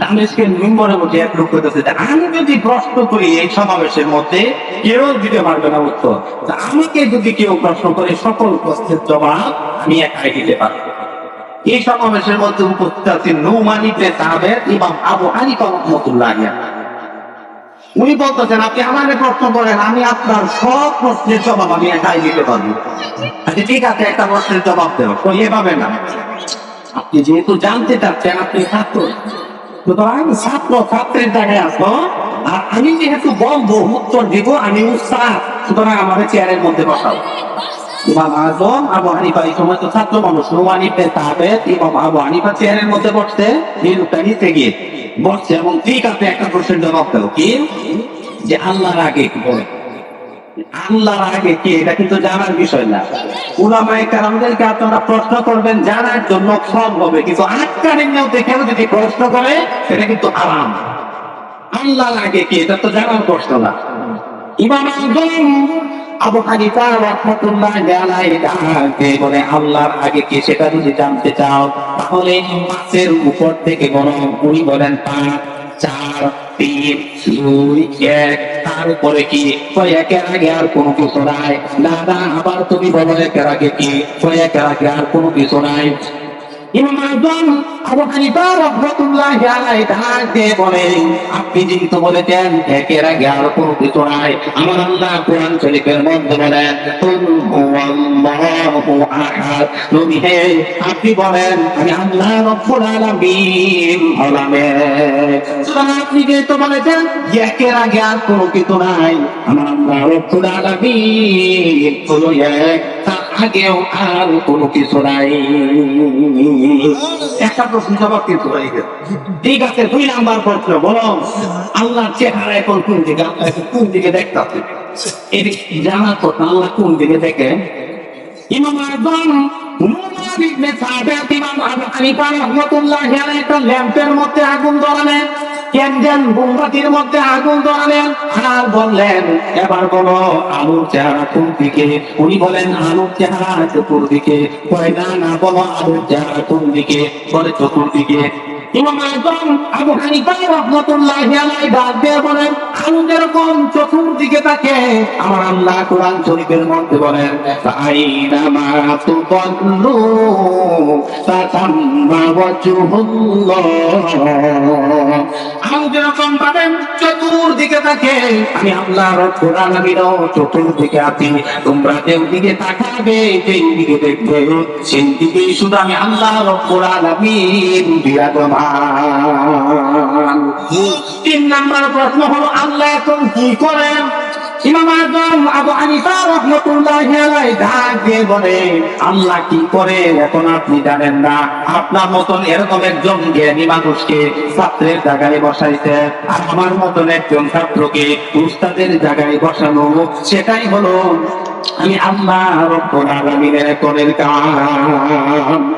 দামেশকের মিম্বরের মধ্যে এক লোক করতেছে আমি যদি প্রশ্ন করি এই সমাবেশের মধ্যে, কেউ দিতে পারবে না উত্তর। আমাকে যদি কেউ প্রশ্ন করে, সকল আমি একাই দিতে পারব। এই সমাবেশের মধ্যে উপস্থিত নৌমানিতে আবু উনি বলতেছেন, আপনি আমাকে প্রশ্ন করেন, আমি আপনার সব প্রশ্নের জবাব আমি একাই দিতে পারব। আচ্ছা ঠিক আছে, একটা প্রশ্নের জবাব দেবো তো এভাবে না। আপনি যেহেতু জানতে চাচ্ছেন, আপনি ছাত্র। সুতরাং ছাত্র ছাত্রের জায়গায় আসো আর আমি যেহেতু বলব উত্তর দিব, আমি উৎসাহ সুতরাং আমাদের চেয়ারের মধ্যে বসাও। ইমাম আজম সময় তো চেয়ারের মধ্যে নিতে গিয়ে বসছে। এবং একটা প্রশ্নের জবাব কি? যে আল্লাহর আগে বলে? আগে কি, এটা কিন্তু জানার বিষয় না। কারামদেরকে আপনারা প্রশ্ন করবেন, জানার জন্য কিন্তু আটকারের মধ্যে কেউ যদি প্রশ্ন করে, সেটা কিন্তু আরাম আগে এটা তো জানার প্রশ্ন না। ইমাম আবু হানিফা রাহমাতুল্লাহ বলে, আল্লাহর আগে কি, সেটা যদি জানতে চাও, তাহলে পাঁচের উপর থেকে বরং উনি বলেন পাঁচ, চার তিন দুই এক, তার উপরে কি? একের আগে আর কোনো কিছু নাই। না আবার তুমি বলো, একের আগে কি? একের আগে আর কোনো কিছু নাই। আপনি যেহেতু বলেছেন কোনো কিছু নাই, আমার আল্লাহ কোরআন শরীফের মধ্যে বলেন নবী হে, আপনি বলেন, আমি আল্লাহ রব্বুল আলামিন আপনি যেহেতু বলেছেন একের আগে আর কোনো কিছু নাই, আমার আল্লাহ রব্বুল আলামিন কোনো কিছু নাই। একটা প্রশ্ন জবাব কিন্তু ঠিক আছে দুই নাম্বার প্রশ্ন, বলো চেহারা এখন কোন দিকে কোন দিকে দেখতে এটি জানার কথা আল্লাহ কোন দিকে দেখে? ইমাম আজম, মুহাম্মদ ইবনে সাবিত ইমাম আবু হানিফা রাহমাতুল্লাহ একটা ল্যাম্পের মধ্যে আগুন ধরালেন ক্যান্ডেল মোমবাতির মধ্যে আগুন ধরালেন। আর বললেন, এবার বলো, আলুর চেহারা কোন দিকে? উনি বলেন, আলুর চেহারা চতুর্দিকে। কয়, না না, বলো, আলুর চেহারা কোন দিকে? বলে, চতুর্দিকে। দিয়ে বলেন, আলু যেরকম চতুর্দিকে থাকে আমার আল্লাহ কোরআন শরীফের মধ্যে বলেন আলু যেরকম পাবেন চতুর্দিকে থাকে আমি আল্লাহ আলামিনও চতুর্দিকে আছি তোমরা যেই দিকে তাকাবে যেই দিকে দেখবে সেই দিকেই শুধু আমি আল্লাহ বিরাজমান তিন নাম্বার প্রশ্ন হলো, আল্লাহ এখন কি করেন? এরকম একজন জ্ঞানী মানুষকে ছাত্রের জায়গায় বসাইতে আমার মতন একজন ছাত্রকে উস্তাদের জায়গায় বসানো, সেটাই হলো, আমি আল্লাহ রব্বুল আলামিনের কোনের কাম।